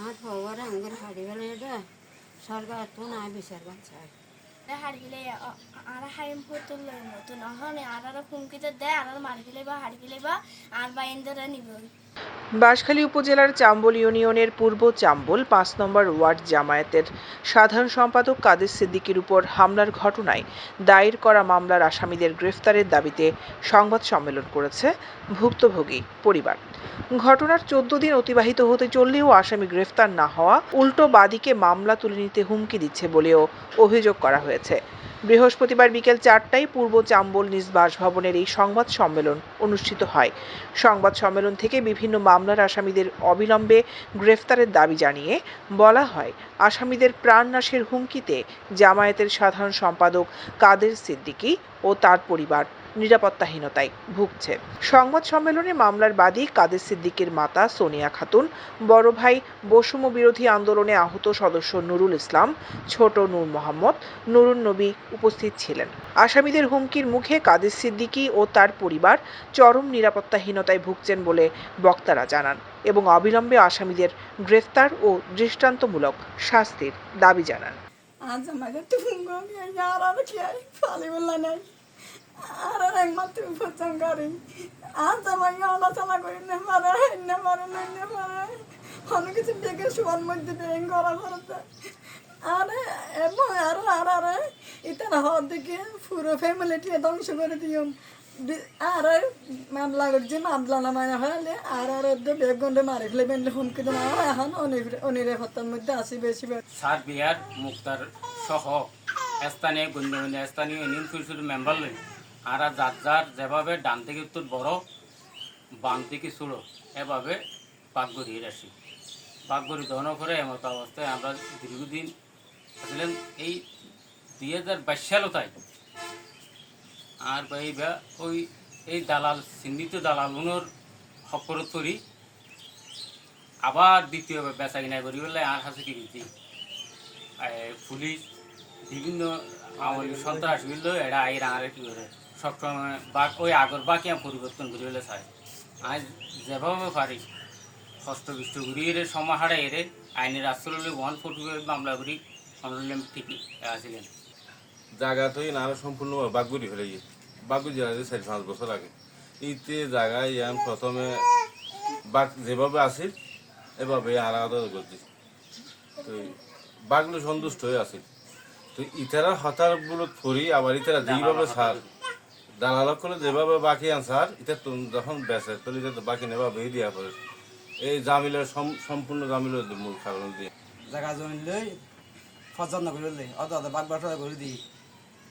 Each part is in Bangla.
আর খবর আমার হাড়ি গেলে এটা সরকার তো না বিচার বাচ্চায় হাড়গিলে আর হাইম হতো মতো নহলে আর আর হুমকিতে দেয় আর মারি গেলে বা, হাড়ি গেলে বা, আর বাইন্দরা নিব বাঁশখালী উপজেলার চাম্বল ইউনিয়নের পূর্ব চাম্বল পাঁচ নম্বর ওয়ার্ড জামায়াতের সাধারণ সম্পাদক কাদের সিদ্দিকীর উপর হামলার ঘটনায় দায়ের করা মামলার আসামিদের গ্রেফতারের দাবিতে সংবাদ সম্মেলন করেছে ভুক্তভোগী পরিবার। ঘটনার চোদ্দ দিন অতিবাহিত হতে চললেও আসামি গ্রেফতার না হওয়া উল্টো বাদীকে মামলা তুলে নিতে হুমকি দিচ্ছে বলেও অভিযোগ করা হয়েছে। বৃহস্পতিবার বিকেল চারটায় পূর্ব চাম্বল নিজ বাসভবনের এই সংবাদ সম্মেলন অনুষ্ঠিত হয়। সংবাদ সম্মেলন থেকে বিভিন্ন মামলার আসামিদের অবিলম্বে গ্রেফতারের দাবি জানিয়ে বলা হয়, আসামিদের প্রাণনাশের হুমকিতে জামায়াতের সাধারণ সম্পাদক কাদের সিদ্দিকী ও তার পরিবার নিরাপত্তাহীনতায় ভুগছে। সংবাদ সম্মেলনে মামলার বাদী কাদের সিদ্দিকের মাতা সোনিয়া খাতুন, বড় ভাই বসুম বিরোধী আন্দোলনে আহত সদস্য নুরুল ইসলাম, ছোট নূর মোহাম্মদ, নুরুন নবী উপস্থিত ছিলেন। আসামিদের হুমকির মুখে কাদের সিদ্দিকী ও তার পরিবার চরম নিরাপত্তাহীনতায় ভুগছেন বলে বক্তারা জানান এবং অবিলম্বে আসামিদের গ্রেফতার ও দৃষ্টান্তমূলক শাস্তির দাবি জানান। আজ গমি আর আর আর আর আর একমাত্র উপচান করি আজ আমাকে আলোচনা করি, না মারে না মারে না মারে। অনেক কিছু দেখে শোয়ার মধ্যে ব্যাং করা করতে আরে এবং আর আর, আরে, ইতারা হওয়ার দিকে পুরো ফ্যামিলিটি ধ্বংস করে দিও আর মামলা করছে মামলা নামায় হলে আর আর বেগুনটা মারি ফেলে হুমকি তোমার এখন অনিরাপত্তার মধ্যে আসি বেশি সার বিহার, মুক্তার সহ স্থানীয় গণ্যমান্য স্থানীয় ইউনিয়ন পরিষদের মেম্বার লই আর যার যার যেভাবে ডান থেকে উত্তর বড় বাম থেকে ছোড়ো এভাবে বাঘগড়ি আসি বাঘগড়ি দহন করে এমতো অবস্থায় আমরা দীর্ঘদিন আসলেন এই দুই হাজার বাইশ সালও তাই। আর এই বা- ওই এই দালাল চিহ্নিত দালাল উনোর হকরত করি আবার দ্বিতীয় বেচা কিনা করি বলে আর কাছে কি দিচ্ছি পুলিশ বিভিন্ন আমাদের সন্ত্রাস বিল এরা এই রাঙারে কি করে? সবসময় বা ওই আগর বাকি আমি পরিবর্তন করি বলে চাই। আজ যেভাবে পারি হস্তবিষ্ট ঘুরি এর সমাহারে এরে আইনের আশ্রয় ওয়ান ফোর্টি মামলা করি আমরা ঠিকই আসিলেন। জায়গা তো না সম্পূর্ণ বাগুড়ি হয়ে গিয়ে। বাগুড়ি আছে চারি পাঁচ বছর আগে। ইতে জায়গায় ইয়ান প্রথমে বাঘ যেভাবে আছে এভাবে আলাদা করছি। তো বাঘগুলো সন্তুষ্ট হয়ে আছে তো ইতারা হতারগুলো করি আবার ইতারা যেইভাবে সার দালালক করে যেভাবে বাকি আন সার এটা তো যখন বেচে তো এটা তো বাকি নেবা বেয়ে দিয়া পড়ে এই জামিলের সম- সম্পূর্ণ জামিলের মূল কারণ দিয়ে। জায়গা জমি লই পছন্দ করে লই অত অত বাগ বাট করে দিই।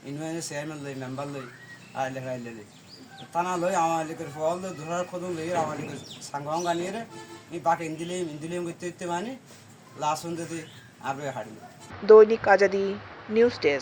ইউনিয়নের চেয়ারম্যান লই মেম্বার লই আর লেখা লই। টানা লই আমার লিখের ফল লই ধরার খোদন লই আমার লিখের সাংগম গানিয়ে রে। এই বাকি ইন্দিলিম ইন্দিলিম করতে করতে মানে লাস্ট শুনতে আর হাড়ি দৈনিক আজাদি নিউজ ডেস্ক।